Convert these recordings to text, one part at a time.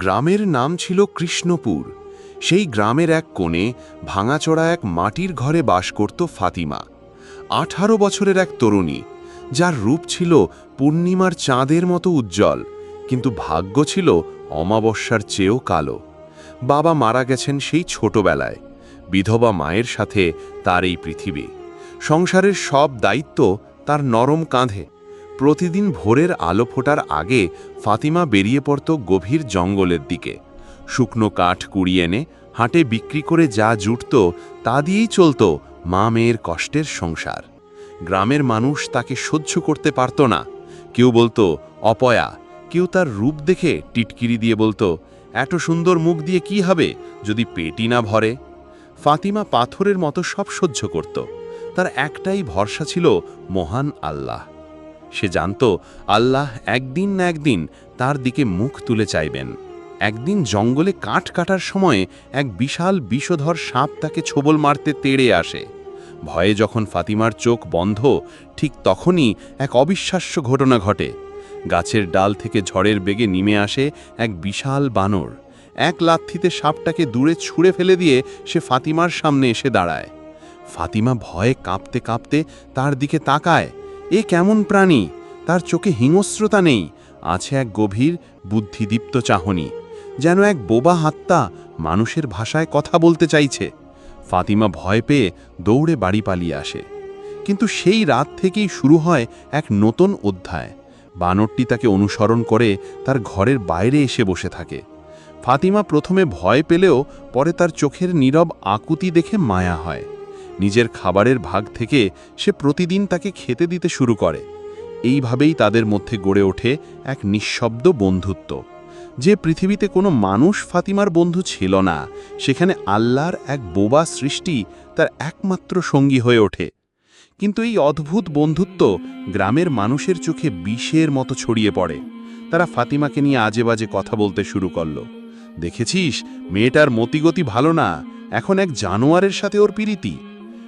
গ্রামের নাম ছিল কৃষ্ণপুর। সেই গ্রামের এক কোণে ভাঙাচোরা এক মাটির ঘরে বাস করত ফাতিমা। আঠারো বছরের এক তরুণী, যার রূপ ছিল পূর্ণিমার চাঁদের মতো উজ্জ্বল, কিন্তু ভাগ্য ছিল অমাবস্যার চেয়েও কালো। বাবা মারা গেছেন সেই ছোটবেলায়, বিধবা মায়ের সাথে তার এই পৃথিবী। সংসারের সব দায়িত্ব তার নরম কাঁধে। প্রতিদিন ভোরের আলো ফোটার আগে ফাতিমা বেরিয়ে পড়ত গভীর জঙ্গলের দিকে। শুকনো কাঠ কুড়িয়ে এনে হাটে বিক্রি করে যা জুটত, তা দিয়েই চলত মা মেয়ের কষ্টের সংসার। গ্রামের মানুষ তাকে সহ্য করতে পারত না। কেউ বলতো, অপয়া। কেউ তার রূপ দেখে টিটকিরি দিয়ে বলতো, এত সুন্দর মুখ দিয়ে কি হবে যদি পেটি না ভরে? ফাতিমা পাথরের মতো সব সহ্য করত। তার একটাই ভরসা ছিল মহান আল্লাহ। সে জানত আল্লাহ একদিন না একদিন তার দিকে মুখ তুলে চাইবেন। একদিন জঙ্গলে কাঠ কাটার সময়ে এক বিশাল বিষধর সাপ তাকে ছোবল মারতে তেড়ে আসে। ভয়ে যখন ফাতিমার চোখ বন্ধ, ঠিক তখনই এক অবিশ্বাস্য ঘটনা ঘটে। গাছের ডাল থেকে ঝড়ের বেগে নেমে আসে এক বিশাল বানর। এক লাথিতে সাপটাকে দূরে ছুঁড়ে ফেলে দিয়ে সে ফাতিমার সামনে এসে দাঁড়ায়। ফাতিমা ভয়ে কাঁপতে কাঁপতে তার দিকে তাকায়। এ কেমন প্রাণী? তার চোখে হিংস্রতা নেই, আছে এক গভীর বুদ্ধিদীপ্ত চাহনি, যেন এক বোবা হাত্তা মানুষের ভাষায় কথা বলতে চাইছে। ফাতিমা ভয় পেয়ে দৌড়ে বাড়ি পালিয়ে আসে। কিন্তু সেই রাত থেকেই শুরু হয় এক নতুন অধ্যায়। বানরটি তাকে অনুসরণ করে তার ঘরের বাইরে এসে বসে থাকে। ফাতিমা প্রথমে ভয় পেলেও পরে তার চোখের নীরব আকুতি দেখে মায়া হয়। নিজের খাবারের ভাগ থেকে সে প্রতিদিন তাকে খেতে দিতে শুরু করে। এইভাবেই তাদের মধ্যে গড়ে ওঠে এক নিঃশব্দ বন্ধুত্ব। যে পৃথিবীতে কোনো মানুষ ফাতিমার বন্ধু ছিল না, সেখানে আল্লাহর এক বোবা সৃষ্টি তার একমাত্র সঙ্গী হয়ে ওঠে। কিন্তু এই অদ্ভুত বন্ধুত্ব গ্রামের মানুষের চোখে বিষের মতো ছড়িয়ে পড়ে। তারা ফাতিমাকে নিয়ে আজে বাজে কথা বলতে শুরু করল। দেখেছিস, মেয়েটার মতিগতি ভালো না, এখন এক জানোয়ারের সাথে ওর পিরিতি।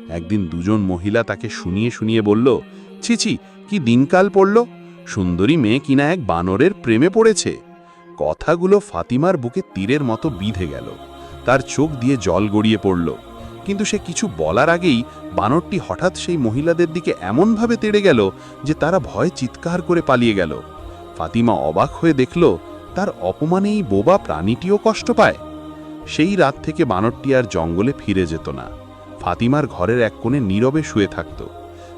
একদিন দুজন মহিলা তাকে শুনিয়ে শুনিয়ে বলল ছিছি কি দিনকাল পড়ল? সুন্দরী মেয়ে কিনা এক বানরের প্রেমে পড়েছে। কথাগুলো ফাতিমার বুকে তীরের মতো বিঁধে গেল। তার চোখ দিয়ে জল গড়িয়ে পড়ল। কিন্তু সে কিছু বলার আগেই বানরটি হঠাৎ সেই মহিলাদের দিকে এমনভাবে তেড়ে গেল যে তারা ভয় চিৎকার করে পালিয়ে গেল। ফাতিমা অবাক হয়ে দেখল, তার অপমানে এই বোবা প্রাণীটিও কষ্ট পায়। সেই রাত থেকে বানরটি আর জঙ্গলে ফিরে যেত না। ফাতিমার ঘরের এক কোণে নীরবে শুয়ে থাকত।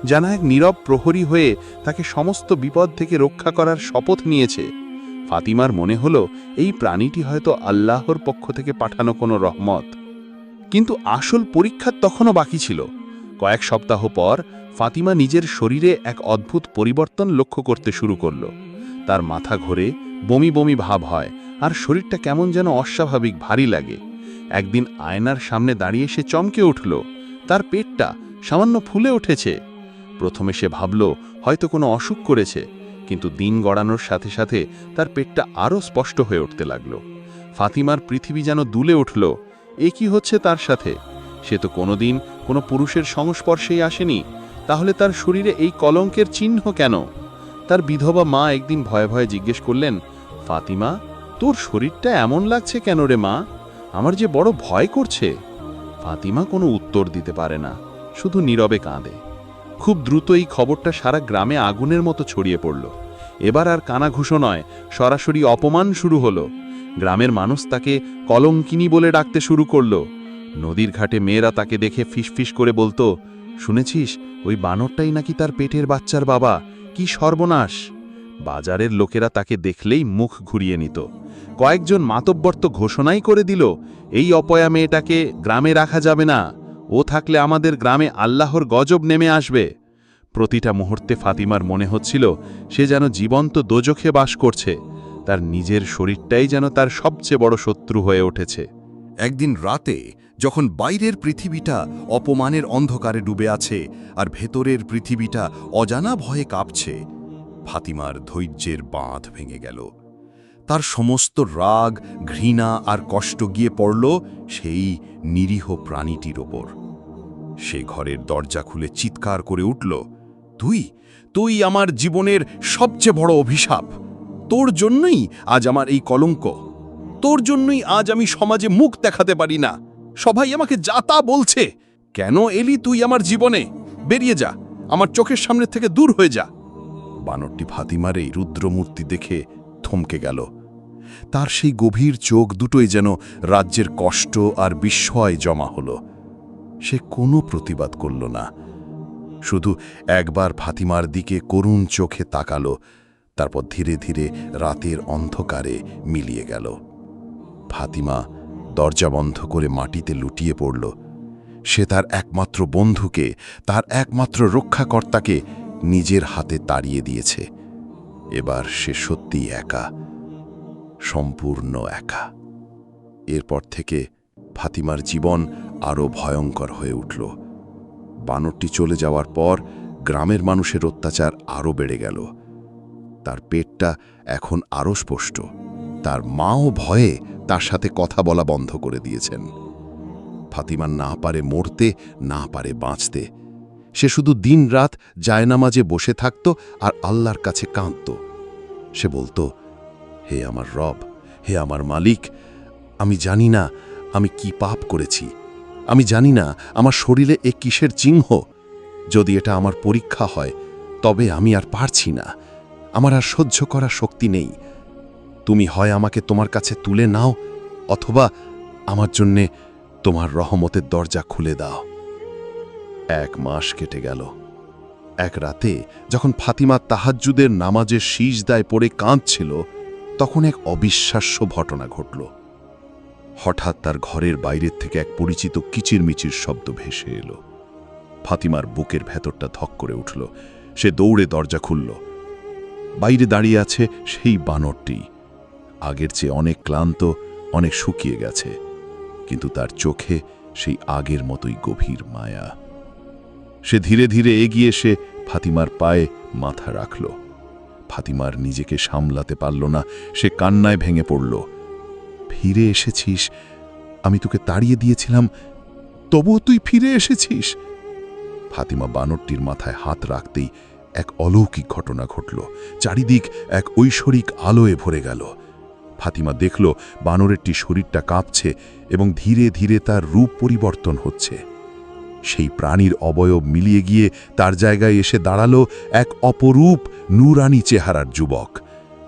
জানা এক নীরব প্রহরী হয়ে তাকে সমস্ত বিপদ থেকে রক্ষা করার শপথ নিয়েছে। ফাতিমার মনে হলো, এই প্রাণীটি হয়তো আল্লাহর পক্ষ থেকে পাঠানো কোনো রহমত। কিন্তু আসল পরীক্ষা তখনও বাকি ছিল। কয়েক সপ্তাহ পর ফাতিমা নিজের শরীরে এক অদ্ভুত পরিবর্তন লক্ষ্য করতে শুরু করল। তার মাথা ঘোরে, বমি বমি ভাব হয়, আর শরীরটা কেমন যেন অস্বাভাবিক, ভারী লাগে। একদিন আয়নার সামনে দাঁড়িয়ে সে চমকে উঠল। তার পেটটা সামান্য ফুলে উঠেছে। প্রথমে সে ভাবল, হয়তো কোনো অসুখ করেছে, কিন্তু দিন গড়ানোর সাথে সাথে তার পেটটা আরও স্পষ্ট হয়ে উঠতে লাগল। ফাতিমার পৃথিবী যেন দুলে উঠল। এ কি হচ্ছে তার সাথে? সে তো কোনোদিন কোনো পুরুষের সংস্পর্শেই আসেনি। তাহলে তার শরীরে এই কলঙ্কের চিহ্ন কেন? তার বিধবা মা একদিন ভয়ে ভয়ে জিজ্ঞেস করলেন, ফাতিমা, তোর শরীরটা এমন লাগছে কেন রে মা? আমার যে বড় ভয় করছে, ফাতিমা কোনো উত্তর দিতে পারে না, শুধু নীরবে কাঁদে। খুব দ্রুত এই খবরটা সারা গ্রামে আগুনের মতো ছড়িয়ে পড়ল। এবার আর কানাঘুষো নয়, সরাসরি অপমান শুরু হলো। গ্রামের মানুষ তাকে কলঙ্কিনী বলে ডাকতে শুরু করল। নদীর ঘাটে মেয়েরা তাকে দেখে ফিসফিস করে বলতো, শুনেছিস, ওই বানরটাই নাকি তার পেটের বাচ্চার বাবা? কি সর্বনাশ! বাজারের লোকেরা তাকে দেখলেই মুখ ঘুরিয়ে নিত। কয়েকজন মাতব্বর তো ঘোষণাই করে দিল, এই অপয়া মেয়েটাকে গ্রামে রাখা যাবে না। ও থাকলে আমাদের গ্রামে আল্লাহর গজব নেমে আসবে। প্রতিটা মুহূর্তে ফাতিমার মনে হচ্ছিল, সে যেন জীবন্ত দোজখে বাস করছে। তার নিজের শরীরটাই যেন তার সবচেয়ে বড় শত্রু হয়ে উঠেছে। একদিন রাতে যখন বাইরের পৃথিবীটা অপমানের অন্ধকারে ডুবে আছে, আর ভেতরের পৃথিবীটা অজানা ভয়ে কাঁপছে ফাতিমার ধৈর্যের বাঁধ ভেঙে গেল। তার সমস্ত রাগ, ঘৃণা আর কষ্ট গিয়ে পড়ল সেই নিরীহ প্রাণীটির ওপর। সে ঘরের দরজা খুলে চিৎকার করে উঠল, তুই তুই আমার জীবনের সবচেয়ে বড় অভিশাপ। তোর জন্যই আজ আমার এই কলঙ্ক। তোর জন্যই আজ আমি সমাজে মুখ দেখাতে পারি না। সবাই আমাকে যা তা বলছে। কেন এলি তুই আমার জীবনে? বেরিয়ে যা। আমার চোখের সামনে থেকে দূর হয়ে যা। বানরটি ফাতিমার এই রুদ্রমূর্তি দেখে থমকে গেল। তার সেই গভীর চোখ দুটোই যেন রাজ্যের কষ্ট আর বিস্ময় জমা হলো। সে কোনো প্রতিবাদ করল না। শুধু একবার ফাতিমার দিকে করুণ চোখে তাকালো, তারপর ধীরে ধীরে রাতের অন্ধকারে মিলিয়ে গেল। ফাতিমা দরজা বন্ধ করে মাটিতে লুটিয়ে পড়ল। সে তার একমাত্র বন্ধুকে, তার একমাত্র রক্ষাকর্তাকে নিজের হাতে তাড়িয়ে দিয়েছে। এবার সে সত্যিই একা, সম্পূর্ণ একা। এরপর থেকে ফাতিমার জীবন আরও ভয়ঙ্কর হয়ে উঠল। বানরটি চলে যাওয়ার পর গ্রামের মানুষের অত্যাচার আরও বেড়ে গেল। তার পেটটা এখন আরও স্পষ্ট। তার মাও ভয়ে তার সাথে কথা বলা বন্ধ করে দিয়েছেন। ফাতিমা না পারে মরতে, না পারে বাঁচতে। সে শুধু দিন রাত জায়নামাজে বসে থাকত আর আল্লাহর কাছে কাঁদত। সে বলতো, হে আমার রব, হে আমার মালিক, আমি জানি না আমি কি পাপ করেছি। আমি জানি না আমার শরীরে এ কিসের চিহ্ন। যদি এটা আমার পরীক্ষা হয়, তবে আমি আর পারছি না। আমার আর সহ্য করার শক্তি নেই। তুমি হয় আমাকে তোমার কাছে তুলে নাও, অথবা আমার জন্যে তোমার রহমতের দরজা খুলে দাও। এক মাস কেটে গেল। এক রাতে যখন ফাতিমা তাহাজ্জুদের নামাজের শীষ দায় পড়ে কাঁদছিল, তখন এক অবিশ্বাস্য ঘটনা ঘটল। হঠাৎ তার ঘরের বাইরের থেকে এক পরিচিত কিচিরমিচির শব্দ ভেসে এলো। ফাতিমার বুকের ভেতরটা ধক করে উঠল। সে দৌড়ে দরজা খুলল। বাইরে দাঁড়িয়ে আছে সেই বানরটি। আগের চেয়ে অনেক ক্লান্ত, অনেক শুকিয়ে গেছে। কিন্তু তার চোখে সেই আগের মতোই গভীর মায়া। সে ধীরে ধীরে এগিয়ে এসে ফাতিমার পায়ে মাথা রাখল। ফাতিমার নিজেকে সামলাতে পারল না, সে কান্নায় ভেঙে পড়ল। ফিরে এসেছিস, আমি তোকে তাড়িয়ে দিয়েছিলাম, তবুও তুই ফিরে এসেছিস? ফাতিমা বানরটির মাথায় হাত রাখতেই এক অলৌকিক ঘটনা ঘটল। চারিদিক এক ঐশ্বরিক আলোয় ভরে গেল। ফাতিমা দেখল বানরেরটি শরীরটা কাঁপছে এবং ধীরে ধীরে তার রূপ পরিবর্তন হচ্ছে। সেই প্রাণীর অবয়ব মিলিয়ে গিয়ে তার জায়গায় এসে দাঁড়াল এক অপরূপ নুরানি চেহারার যুবক।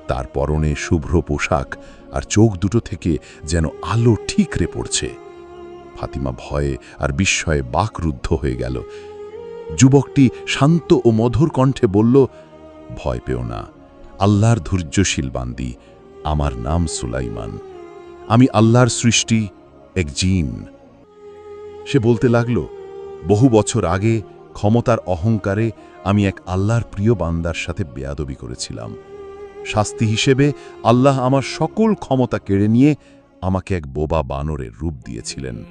তার পরনে শুভ্র পোশাক আর চোখ দুটো থেকে যেন আলো ঠিকরে পড়ছে। ফাতিমা ভয়ে আর বিস্ময়ে বাকরুদ্ধ হয়ে গেল। যুবকটি শান্ত ও মধুর কণ্ঠে বলল, ভয় পেও না, আল্লাহর ধৈর্যশীল বান্দি, আমার নাম সুলাইমান। আমি আল্লাহর সৃষ্টি, এক জিন। সে বলতে লাগল বহু বছর আগে ক্ষমতার অহংকারে আমি এক আল্লাহর প্রিয় বান্দার সাথে বেয়াদবি করেছিলাম। শাস্তি হিসেবে আল্লাহ আমার সকল ক্ষমতা কেড়ে নিয়ে আমাকে এক বোবা বানরের রূপ দিয়েছিলেন।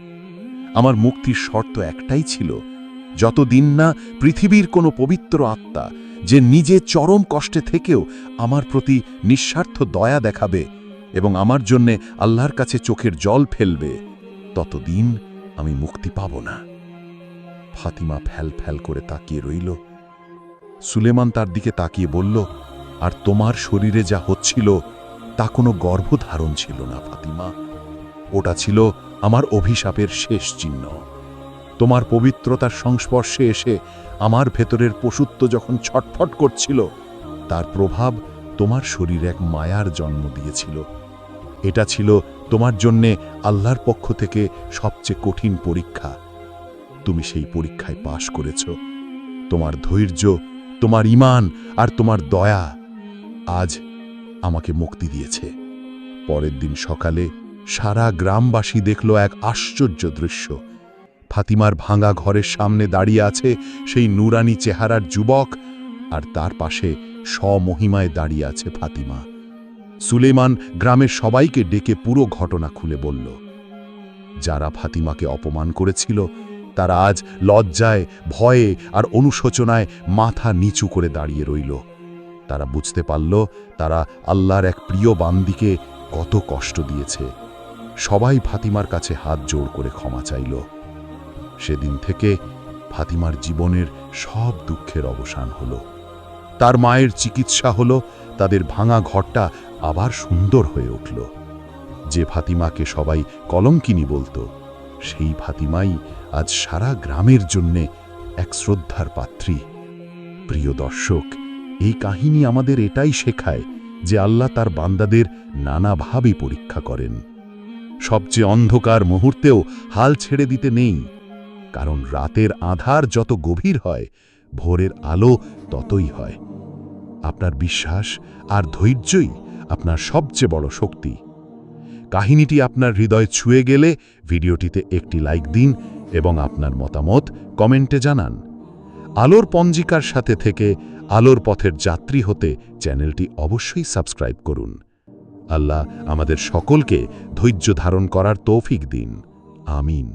আমার মুক্তির শর্ত একটাই ছিল যতদিন না পৃথিবীর কোনো পবিত্র আত্মা যে নিজে চরম কষ্টে থেকেও আমার প্রতি নিঃস্বার্থ দয়া দেখাবে এবং আমার জন্যে আল্লাহর কাছে চোখের জল ফেলবে, ততদিন আমি মুক্তি পাব না। ফাতিমা ফ্যাল ফ্যাল করে তাকিয়ে রইল। সুলেমান তার দিকে তাকিয়ে বলল, আর তোমার শরীরে যা হচ্ছিল, তা কোনো গর্ভধারণ ছিল না, ফাতিমা। ওটা ছিল আমার অভিশাপের শেষ চিহ্ন। তোমার পবিত্রতার সংস্পর্শে এসে আমার ভেতরের পশুত্ব যখন ছটফট করছিল, তার প্রভাব তোমার শরীরে এক মায়ার জন্ম দিয়েছিল। এটা ছিল তোমার জন্যে আল্লাহর পক্ষ থেকে সবচেয়ে কঠিন পরীক্ষা। তুমি সেই পরীক্ষায় পাশ করেছ। তোমার ধৈর্য, তোমার ইমান আর তোমার দয়া আজ আমাকে মুক্তি দিয়েছে। পরের দিন সকালে সারা গ্রামবাসী দেখল এক আশ্চর্য দৃশ্য। ফাতিমার ভাঙা ঘরের সামনে দাঁড়িয়ে আছে সেই নুরানি চেহারার যুবক আর তার পাশে স্বমহিমায় দাঁড়িয়ে আছে ফাতিমা। সুলেমান গ্রামের সবাইকে ডেকে পুরো ঘটনা খুলে বলল, যারা ফাতিমাকে অপমান করেছিল তারা আজ লজ্জায়, ভয়ে আর অনুশোচনায় মাথা নিচু করে দাঁড়িয়ে রইল। তারা বুঝতে পারল, তারা আল্লাহর এক প্রিয় বান্দিকে কত কষ্ট দিয়েছে। সবাই ফাতিমার কাছে হাত জোড় করে ক্ষমা চাইল। সেদিন থেকে ফাতিমার জীবনের সব দুঃখের অবসান হলো। তার মায়ের চিকিৎসা হলো, তাদের ভাঙা ঘরটা আবার সুন্দর হয়ে উঠল। যে ফাতিমাকে সবাই কলঙ্কিনী বলতো সেই ফাতিমাই আজ সারা গ্রামের জন্যে এক শ্রদ্ধার পাত্রী। প্রিয় দর্শক, এই কাহিনী আমাদের এটাই শেখায় যে আল্লাহ তার বান্দাদের নানাভাবে পরীক্ষা করেন। সবচেয়ে অন্ধকার মুহূর্তেও হাল ছেড়ে দিতে নেই, কারণ রাতের আধার যত গভীর হয়, ভোরের আলো ততই হয়। আপনার বিশ্বাস আর ধৈর্যই আপনার সবচেয়ে বড় শক্তি। কাহিনীটি আপনার হৃদয় ছুঁয়ে গেলে ভিডিওটিতে একটি লাইক দিন এবং আপনার মতামত কমেন্টে জানান। আলোর পঞ্জিকার সাথে থেকে আলোর পথের যাত্রী হতে চ্যানেলটি অবশ্যই সাবস্ক্রাইব করুন। আল্লাহ আমাদের সকলকে ধৈর্য ধারণ করার তৌফিক দিন। আমিন।